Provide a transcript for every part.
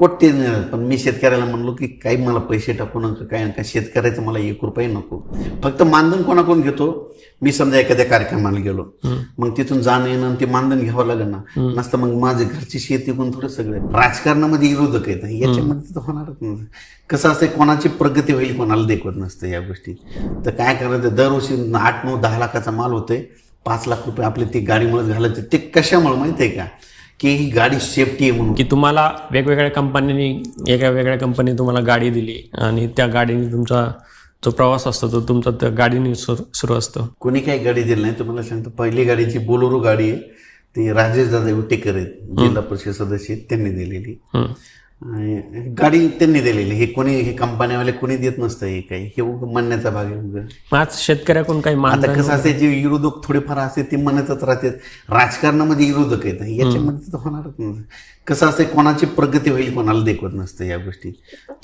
कोट्य पण मी शेतकऱ्याला म्हणलो की काही मला पैसे टाकू नका काय नका. शेतकऱ्याचं मला एक रुपये नको. फक्त मानधन कोणाकडून घेतो? मी समजा एखाद्या कार्यक्रमाला गेलो. मग तिथून जाणं येणं आणि ते मानधन घ्यावं लागेल ना. नसतं मग माझे घरची शेती कोण थोडं सगळं. राजकारणामध्ये विरोधक आहेत. याच्यामध्ये तर होणारच नाही. कसं असतं कोणाची प्रगती होईल कोणाला देखवत नसतं या गोष्टी. तर काय करायचं दरवर्षी आठ नऊ दहा लाखाचा माल होतोय. पाच लाख रुपये आपले ते गाडीमुळे घालायचे ते कशामुळे माहिती आहे का? की ही गाडी सेफ्टी आहे म्हणून. की तुम्हाला वेगवेगळ्या कंपन्यांनी एका वेगळ्या कंपनी तुम्हाला गाडी दिली आणि त्या गाडीने तुमचा जो प्रवास असतो तो तुमचा त्या गाडीने सुरू सुरू असतो. कोणी काही गाडी दिली नाही तुम्हाला सांगतो पहिली गाडीची बोलोरो गाडी आहे ती राजेश दादा विटेकर आहेत जिल्हा परिषद सदस्य आहेत त्यांनी दिलेली. आणि गाडी त्यांनी दिलेली. हे कोणी हे कंपन्यावाले कोणी देत नसतं हे काही. हे उगं म्हणण्याचा भाग आहे उगं. आज शेतकऱ्याकडून काही आता कसं असते जे विरोधक थोडेफार असते ते म्हणतच राहतात. राजकारणामध्ये विरोधक आहेत. याच्यामध्ये तर होणारच नाही. कसं असते कोणाची प्रगती होईल कोणाला देखवत नसतं या गोष्टी.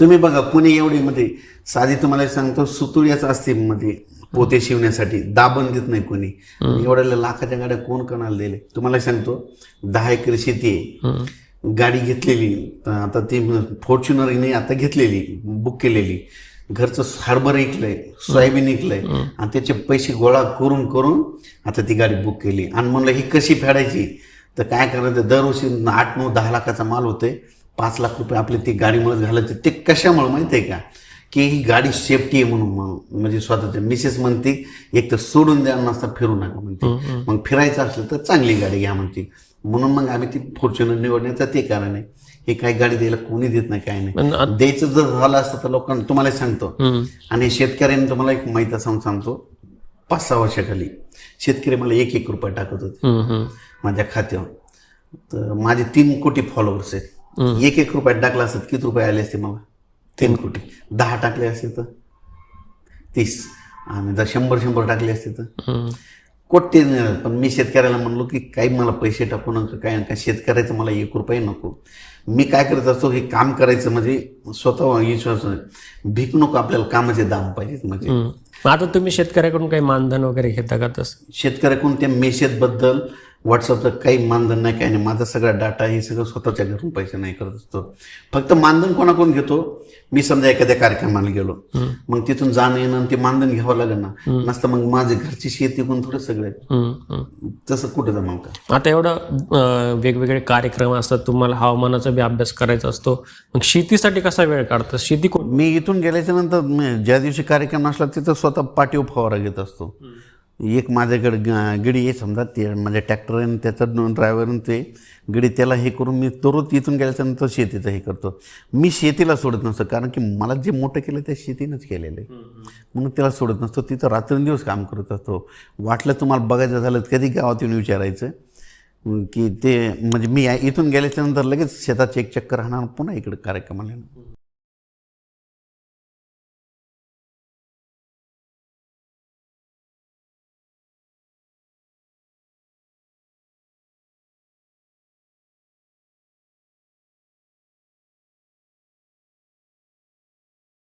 तुम्ही बघा कोणी एवढी मध्ये साधी तुम्हाला सांगतो सुतुळ्याच असते मध्ये पोते शिवण्यासाठी. दाबण देत नाही कोणी. एवढ्या लाखाच्या गाड्या कोण कोणाला दिले? तुम्हाला सांगतो दहा एकर शेती आहे. गाडी घेतलेली आता ती फॉर्च्युनरने आता घेतलेली बुक केलेली. घरचं हरभर ऐकलंय सोयाबीन ऐकलंय. आणि त्याचे पैसे गोळा करून करून आता ती गाडी बुक केली. आणि म्हणलं ही कशी फेडायची? तर काय करायचं दरवर्षी आठ नऊ दहा लाखाचा माल होतोय. पाच लाख रुपये आपले ती गाडीमुळे घालायचे. ते कशामुळे माहिती आहे का? की ही गाडी सेफ्टी आहे म्हणून म्हणजे स्वतःच्या मिसेस म्हणते एक तर सोडून द्या नसता फिरू नका म्हणते मग फिरायचं असलं तर चांगली गाडी घ्या म्हणते म्हणून मग आम्ही ती फॉर्च्युनर निवडण्याचं ते कारण आहे. हे काही गाडी द्यायला कोणी देत नाही काय नाही. द्यायचं जर झालं असतं तर लोकांना तुम्हाला सांगतो. आणि शेतकऱ्यांनी तुम्हाला एक माहिती असं सांगतो. पाच सहा वर्षाखाली शेतकरी मला एक एक रुपये टाकत होते. माझ्या खात्यावर. तर माझे तीन कोटी फॉलोअर्स आहेत. एक एक रुपये टाकला असत किती रुपये आले असते मला? तीन कोटी. दहा टाकले असते तर. तीस. आणि जर शंभर शंभर टाकले असते तर. नाही, पण मी शेतकऱ्याला म्हणलो की काही मला पैसे टाकू नका काय नका. शेतकऱ्याचं मला एक रुपये नको. मी काय करत असतो हे काम करायचं म्हणजे स्वतः विश्वास भीक नको आपल्याला कामाचे दाम पाहिजेत म्हणजे. आता तुम्ही शेतकऱ्याकडून काही मानधन वगैरे घेता का तसं? शेतकऱ्याकडून त्या मेसेजबद्दल व्हॉट्सअपचं काही मानधन नाही काही नाही. माझा सगळा डाटा हे सगळं स्वतःच्या घरून पैसे नाही करत असतो. फक्त मानधन कोणाकडून घेतो? मी समजा एखाद्या कार्यक्रमाला गेलो. मग तिथून जाणं येणं आणि ते मानधन घ्यावं लागेल ना. नसतं मग माझी घरची शेती कोण थोडं सगळं. तसं कुठं जमा का? आता एवढं वेगवेगळे कार्यक्रम असतात. तुम्हाला हवामानाचा बी अभ्यास करायचा असतो. मग शेतीसाठी कसा वेळ काढता शेती मी इथून गेल्याच्यानंतर ज्या दिवशी कार्यक्रम असला तिथं स्वतः पाठीवर फवारा घेत असतो. एक माझ्याकडे ग- गडी आहे समजा ते माझ्या ट्रॅक्टर आहे त्याचा ड्रायव्हर ते गडी त्याला हे करून मी दररोज इथून गेल्याच्यानंतर शेतीचं हे करतो. मी शेतीला सोडत नसतो कारण की मला जे मोठं केलं त्या शेतीनंच केलेलं आहे. म्हणून त्याला सोडत नसतो तिथं रात्रंदिवस काम करत असतो. वाटलं तुम्हाला बघायचं झालं तर कधी गावात येऊन विचारायचं? की ते म्हणजे मी इथून गेल्याच्यानंतर लगेच शेताची एक चक्कर राहणार पुन्हा इकडे कार्यक्रमाला